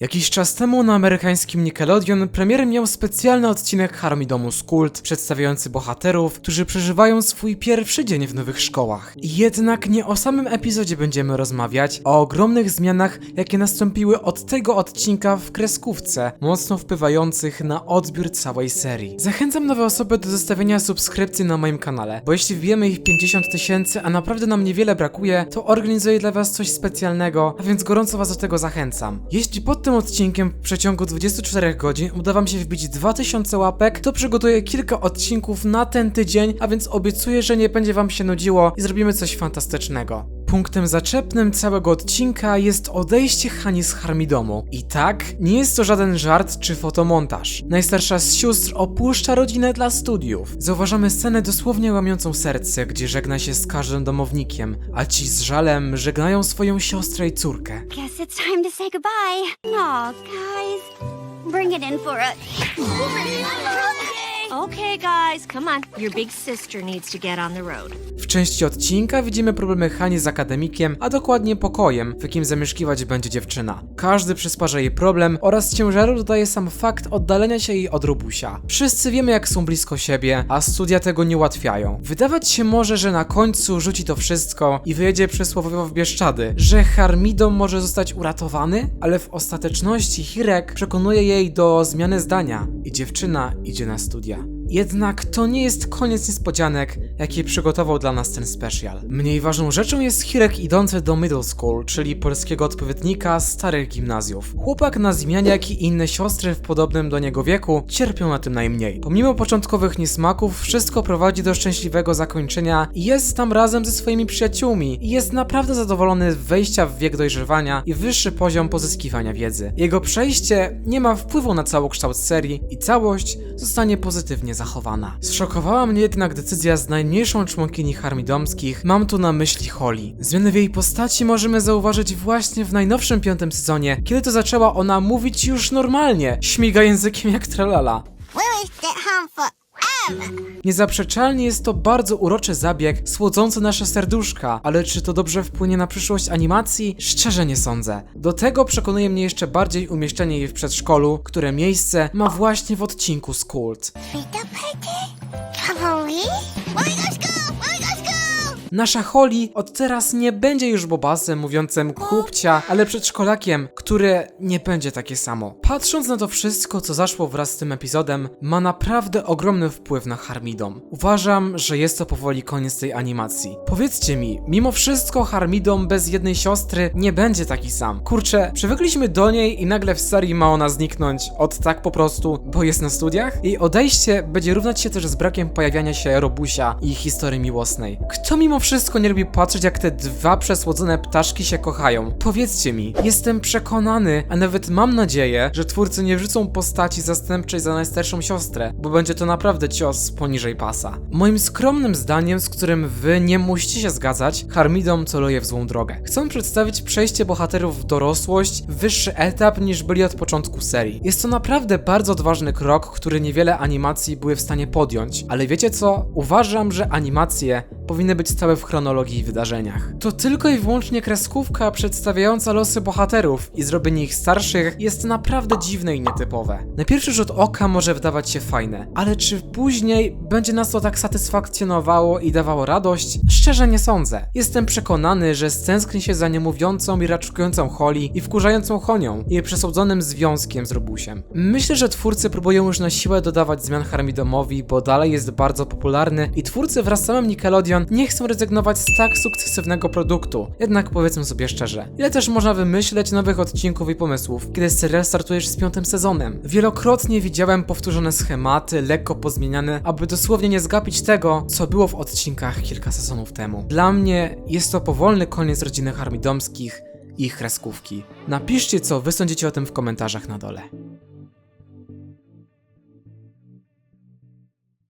Jakiś czas temu na amerykańskim Nickelodeon premierem miał specjalny odcinek Harmi Domu z Kult, przedstawiający bohaterów, którzy przeżywają swój pierwszy dzień w nowych szkołach. Jednak nie o samym epizodzie będziemy rozmawiać, o ogromnych zmianach, jakie nastąpiły od tego odcinka w kreskówce, mocno wpływających na odbiór całej serii. Zachęcam nowe osoby do zostawienia subskrypcji na moim kanale, bo jeśli wbijemy ich 50 tysięcy, a naprawdę nam niewiele brakuje, to organizuję dla was coś specjalnego, a więc gorąco was do tego zachęcam. Jeśli pod tym odcinkiem w przeciągu 24 godzin uda wam się wbić 2000 łapek, to przygotuję kilka odcinków na ten tydzień, a więc obiecuję, że nie będzie wam się nudziło i zrobimy coś fantastycznego. Punktem zaczepnym całego odcinka jest odejście Hani z Harmidomu. I tak, nie jest to żaden żart czy fotomontaż. Najstarsza z sióstr opuszcza rodzinę dla studiów. Zauważamy scenę dosłownie łamiącą serce, gdzie żegna się z każdym domownikiem, a ci z żalem żegnają swoją siostrę i córkę. Guess it's time to say goodbye. Guys. Bring it in for. Okay, guys, come on. Your big sister needs to get on the road. W części odcinka widzimy problemy Hani z akademikiem, a dokładnie pokojem, w jakim zamieszkiwać będzie dziewczyna. Każdy przysparza jej problem oraz ciężaru dodaje sam fakt oddalenia się jej od Robusia. Wszyscy wiemy jak są blisko siebie, a studia tego nie ułatwiają. Wydawać się może, że na końcu rzuci to wszystko i wyjedzie przysłowiowo w Bieszczady, że Harmidon może zostać uratowany, ale w ostateczności Hirek przekonuje jej do zmiany zdania i dziewczyna idzie na studia. Jednak to nie jest koniec niespodzianek, jaki przygotował dla nas ten special. Mniej ważną rzeczą jest Hirek idący do middle school, czyli polskiego odpowiednika starych gimnazjów. Chłopak na zmianie, jak i inne siostry w podobnym do niego wieku cierpią na tym najmniej. Pomimo początkowych niesmaków, wszystko prowadzi do szczęśliwego zakończenia i jest tam razem ze swoimi przyjaciółmi i jest naprawdę zadowolony z wejścia w wiek dojrzewania i wyższy poziom pozyskiwania wiedzy. Jego przejście nie ma wpływu na całokształt serii i całość zostanie pozytywnie zachowana. Zszokowała mnie jednak decyzja z najmniejszą członkini harmidomskich, mam tu na myśli Holly. Zmiany w jej postaci możemy zauważyć właśnie w najnowszym piątym sezonie, kiedy to zaczęła ona mówić już normalnie, śmiga językiem jak tralala. Stay home forever. Niezaprzeczalnie jest to bardzo uroczy zabieg, słodzący nasze serduszka, ale czy to dobrze wpłynie na przyszłość animacji? Szczerze nie sądzę. Do tego przekonuje mnie jeszcze bardziej umieszczenie jej w przedszkolu, które miejsce ma właśnie w odcinku z Kult. Party? Cavalry? Let me Nasza Holly od teraz nie będzie już bobasem mówiącym chłopcia, ale przedszkolakiem, które nie będzie takie samo. Patrząc na to wszystko, co zaszło wraz z tym epizodem, ma naprawdę ogromny wpływ na Harmidom. Uważam, że jest to powoli koniec tej animacji. Powiedzcie mi, mimo wszystko Harmidom bez jednej siostry nie będzie taki sam. Kurczę, przywykliśmy do niej i nagle w serii ma ona zniknąć od tak po prostu, bo jest na studiach? Jej odejście będzie równać się też z brakiem pojawiania się Robusia i historii miłosnej. Kto mimo wszystko nie lubi patrzeć, jak te dwa przesłodzone ptaszki się kochają? Powiedzcie mi, jestem przekonany, a nawet mam nadzieję, że twórcy nie wrzucą postaci zastępczej za najstarszą siostrę, bo będzie to naprawdę cios poniżej pasa. Moim skromnym zdaniem, z którym wy nie musicie się zgadzać, Harmidom celuje w złą drogę. Chcą przedstawić przejście bohaterów w dorosłość, wyższy etap niż byli od początku serii. Jest to naprawdę bardzo odważny krok, który niewiele animacji były w stanie podjąć, ale wiecie co? Uważam, że animacje powinny być stałe w chronologii i wydarzeniach. To tylko i wyłącznie kreskówka przedstawiająca losy bohaterów i zrobienie ich starszych jest naprawdę dziwne i nietypowe. Na pierwszy rzut oka może wydawać się fajne, ale czy później będzie nas to tak satysfakcjonowało i dawało radość? Szczerze nie sądzę. Jestem przekonany, że stęskni się za niemówiącą i raczkującą Holly i wkurzającą Honią i przesądzonym związkiem z Robusiem. Myślę, że twórcy próbują już na siłę dodawać zmian Harmidomowi, bo dalej jest bardzo popularny i twórcy wraz z samym Nickelodeon nie chcą rezygnować z tak sukcesywnego produktu. Jednak powiedzmy sobie szczerze, ile też można wymyśleć nowych odcinków i pomysłów, kiedy serial startuje już z piątym sezonem? Wielokrotnie widziałem powtórzone schematy, lekko pozmieniane, aby dosłownie nie zgapić tego, co było w odcinkach kilka sezonów temu. Dla mnie jest to powolny koniec rodziny Harmidomskich i ich kreskówki. Napiszcie, co wy sądzicie o tym w komentarzach na dole.